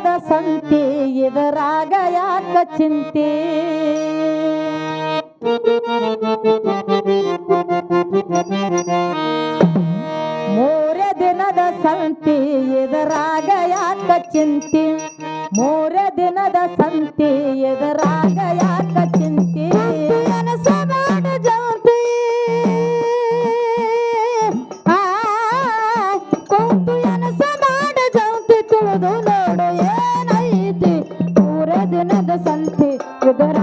ಜಗದ ಸಂತಿ ಇದರಾಗ ಯಾಕ ಚಿಂತೆ? ಮೂರೆ ದಿನದ ಸಂತಿ ಇದರಾಗ ಯಾಕ ಚಿಂತೆ? ಮೂರೆ ದಿನದ ಸಂತಿ ಇದರಾಗ ದಿನದ ಸಂತೆ ಇದರ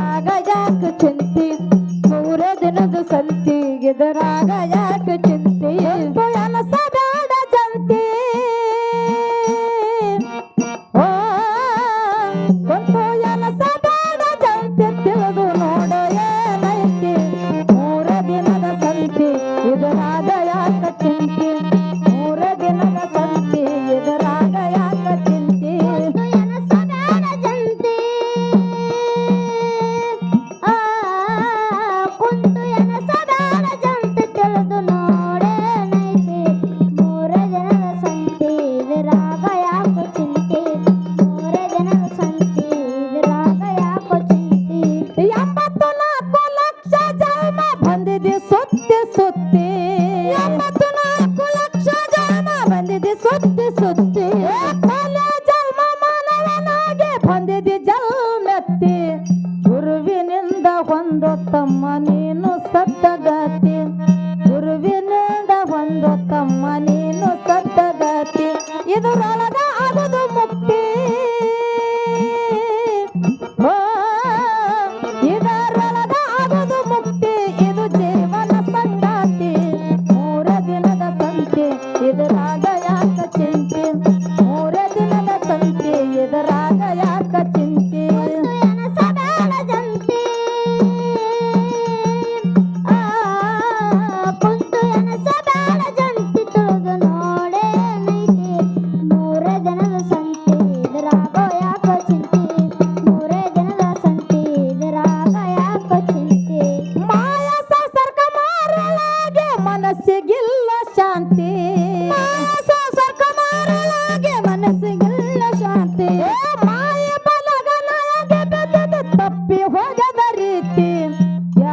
cuando tan mani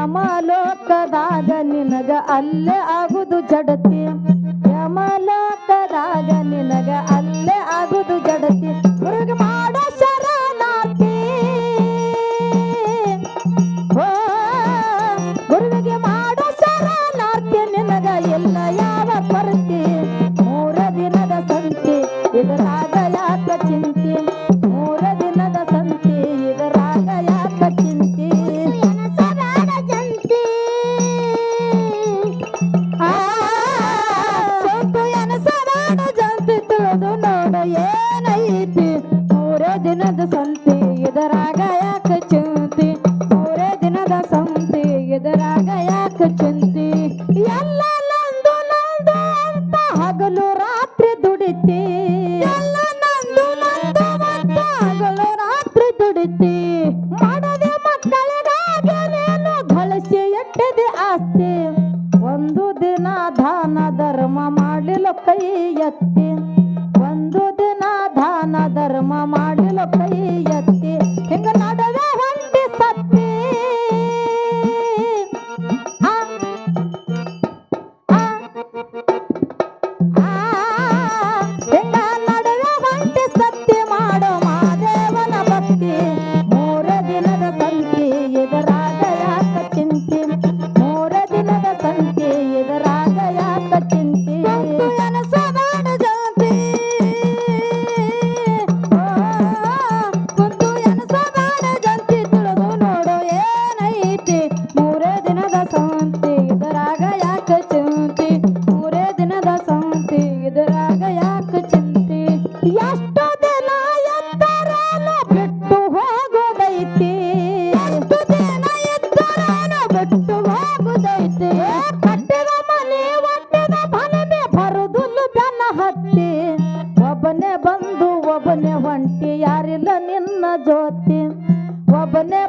ಕಾಮಲೋಕದಾಗ ನಿನಗ ಅಲ್ಲೇ ಆಗುದು ಜಡತೆ. ಮನಸ್ಸು ಚಿಂತಿ. ಎಲ್ಲ ನಂದು ನಂದು ಅಂತ ಹಗಲು ರಾತ್ರಿ ದುಡಿತಿ. ಎಲ್ಲ ನಂದು ನಂದು ಅಂತ ಹಗಲು ರಾತ್ರಿ ದುಡಿತಿ. ಮಾಡದೆ ಮಕ್ಕಳಿಗಾಗಿ ನೀನು ಗಳಿಸಿ ಎಟ್ಟಿದೆ ಆಸ್ತಿ. ಒಂದು ದಿನ ದಾನ ಧರ್ಮ ಮಾಡಲಿಲ್ಲ ಕೈ ಎತ್ತಿ.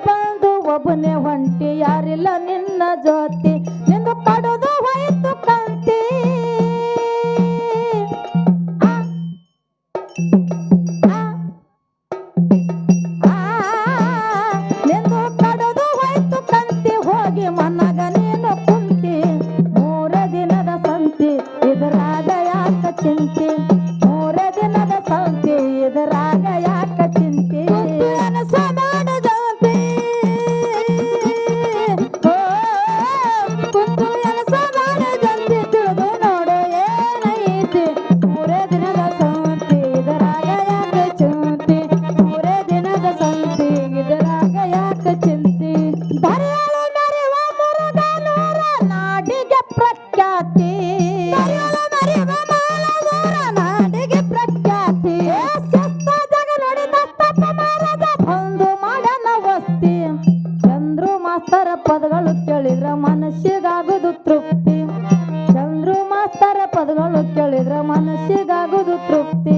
ಬಂದು ಒಬ್ಬನೇ ಹೊಂಟಿ ಯಾರಿಲ್ಲ ನಿನ್ನ ಬದುಕಿಗಾಗುದು ತೃಪ್ತಿ.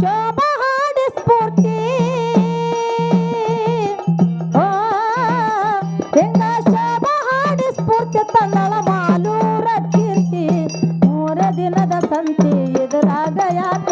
ಶೋಭಾ ಹಾಡ ಸ್ಫೂರ್ತಿ. ಹೆಂಗ ಶೋಭಾ ಹಾಡ ಸ್ಫೂರ್ತಿ ತನ್ನಳ ಮಾಲೂರ ಕೀರ್ತಿ. ಮೂರ ದಿನದ ಸಂತಿ ಎದುರಾಗ ಯಾಕ